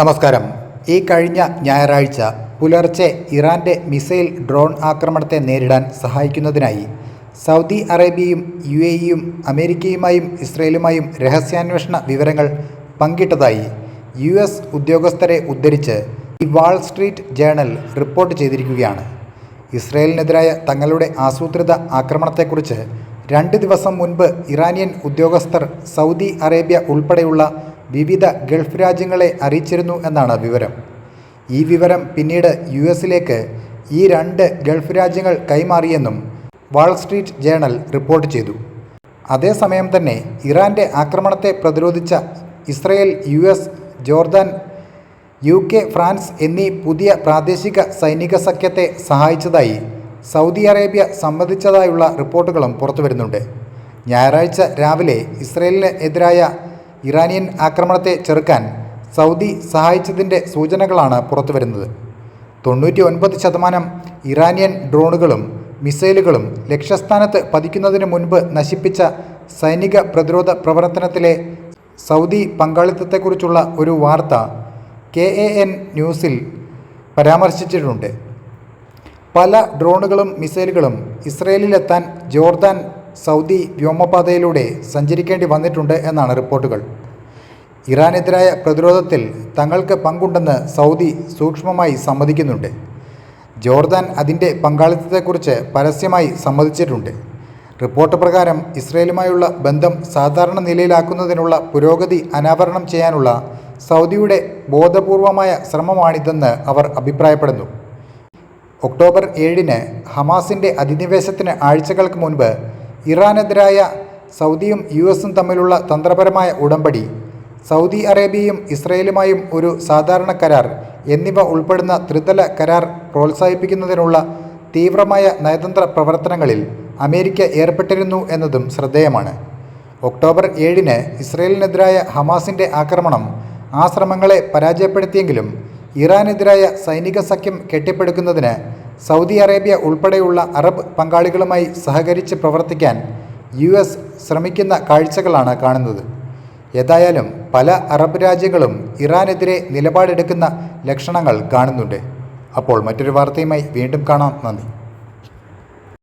നമസ്കാരം. ഈ കഴിഞ്ഞ ഞായറാഴ്ച പുലർച്ചെ ഇറാന്റെ മിസൈൽ ഡ്രോൺ ആക്രമണത്തെ നേരിടാൻ സഹായിക്കുന്നതിനായി സൗദി അറേബ്യയും യു എ ഇയും അമേരിക്കയുമായും ഇസ്രയേലുമായും രഹസ്യാന്വേഷണ വിവരങ്ങൾ പങ്കിട്ടതായി യു എസ് ഉദ്യോഗസ്ഥരെ ഉദ്ധരിച്ച് the Wall Street Journal report ചെയ്തിരിക്കുകയാണ്. ഇസ്രയേലിനെതിരായ തങ്ങളുടെ ആസൂത്രിത ആക്രമണത്തെക്കുറിച്ച് രണ്ട് ദിവസം മുൻപ് ഇറാനിയൻ ഉദ്യോഗസ്ഥർ സൗദി അറേബ്യ ഉൾപ്പെടെയുള്ള വിവിധ ഗൾഫ് രാജ്യങ്ങളെ അറിയിച്ചിരുന്നു എന്നാണ് വിവരം. ഈ വിവരം പിന്നീട് യു എസിലേക്ക് ഈ രണ്ട് ഗൾഫ് രാജ്യങ്ങൾ കൈമാറിയെന്നും വാൾസ്ട്രീറ്റ് ജേണൽ റിപ്പോർട്ട് ചെയ്തു. അതേസമയം തന്നെ ഇറാന്റെ ആക്രമണത്തെ പ്രതിരോധിച്ച Israel U S Jordan U K France എന്നീ പുതിയ പ്രാദേശിക സൈനിക സഖ്യത്തെ സഹായിച്ചതായി സൗദി അറേബ്യ സമ്മതിച്ചതായുള്ള റിപ്പോർട്ടുകളും പുറത്തുവരുന്നുണ്ട്. ഞായറാഴ്ച രാവിലെ ഇസ്രയേലിന് എതിരായ ഇറാനിയൻ ആക്രമണത്തെ ചെറുക്കാൻ സൗദി സഹായിച്ചതിന്റെ സൂചനകളാണ് പുറത്തുവരുന്നത്. തൊണ്ണൂറ്റി ഒൻപത് ശതമാനം ഇറാനിയൻ ഡ്രോണുകളും മിസൈലുകളും ലക്ഷ്യസ്ഥാനത്ത് പതിക്കുന്നതിന് മുൻപ് നശിപ്പിച്ച സൈനിക പ്രതിരോധ പ്രവർത്തനത്തിലെ സൗദി പങ്കാളിത്തത്തെക്കുറിച്ചുള്ള ഒരു വാർത്ത കെ എ എൻ ന്യൂസിൽ പരാമർശിച്ചിട്ടുണ്ട്. പല ഡ്രോണുകളും മിസൈലുകളും ഇസ്രയേലിലെത്താൻ ജോർദാൻ സൗദി വ്യോമപാതയിലൂടെ സഞ്ചരിക്കേണ്ടി വന്നിട്ടുണ്ട് എന്നാണ് റിപ്പോർട്ടുകൾ. ഇറാനെതിരായ പ്രതിരോധത്തിൽ തങ്ങൾക്ക് പങ്കുണ്ടെന്ന് സൗദി സൂക്ഷ്മമായി സമ്മതിക്കുന്നുണ്ട്. ജോർദാൻ അതിന്റെ പങ്കാളിത്തത്തെക്കുറിച്ച് പരസ്യമായി സമ്മതിച്ചിട്ടുണ്ട്. റിപ്പോർട്ട് പ്രകാരം ഇസ്രയേലുമായുള്ള ബന്ധം സാധാരണ നിലയിലാക്കുന്നതിനുള്ള പുരോഗതി അനാവരണം ചെയ്യാനുള്ള സൗദിയുടെ ബോധപൂർവമായ ശ്രമമാണിതെന്ന് അവർ അഭിപ്രായപ്പെടുന്നു. ഒക്ടോബർ ഏഴിന് ഹമാസിന്റെ അധിനിവേശത്തിന് ആഴ്ചകൾക്ക് മുൻപ് ഇറാനെതിരായ സൗദിയും യു എസും തമ്മിലുള്ള തന്ത്രപരമായ ഉടമ്പടി സൗദി അറേബ്യയും ഇസ്രയേലുമായും ഒരു സാധാരണ കരാർ എന്നിവ ഉൾപ്പെടുന്ന ത്രിതല കരാർ പ്രോത്സാഹിപ്പിക്കുന്നതിനുള്ള തീവ്രമായ നയതന്ത്ര പ്രവർത്തനങ്ങളിൽ അമേരിക്ക ഏർപ്പെട്ടിരുന്നു എന്നതും ശ്രദ്ധേയമാണ്. ഒക്ടോബർ ഏഴിന് ഇസ്രയേലിനെതിരായ ഹമാസിന്റെ ആക്രമണം ആ ശ്രമങ്ങളെ പരാജയപ്പെടുത്തിയെങ്കിലും ഇറാനെതിരായ സൈനിക സഖ്യം കെട്ടിപ്പടുക്കുന്നതിന് സൗദി അറേബ്യ ഉൾപ്പെടെയുള്ള അറബ് പങ്കാളികളുമായി സഹകരിച്ച് പ്രവർത്തിക്കാൻ യു എസ് ശ്രമിക്കുന്ന കാഴ്ചകളാണ് കാണുന്നത്. ഏതായാലും പല അറബ് രാജ്യങ്ങളും ഇറാനെതിരെ നിലപാടെടുക്കുന്ന ലക്ഷണങ്ങൾ കാണുന്നുണ്ട്. അപ്പോൾ മറ്റൊരു വാർത്തയുമായി വീണ്ടും കാണാം. നന്ദി.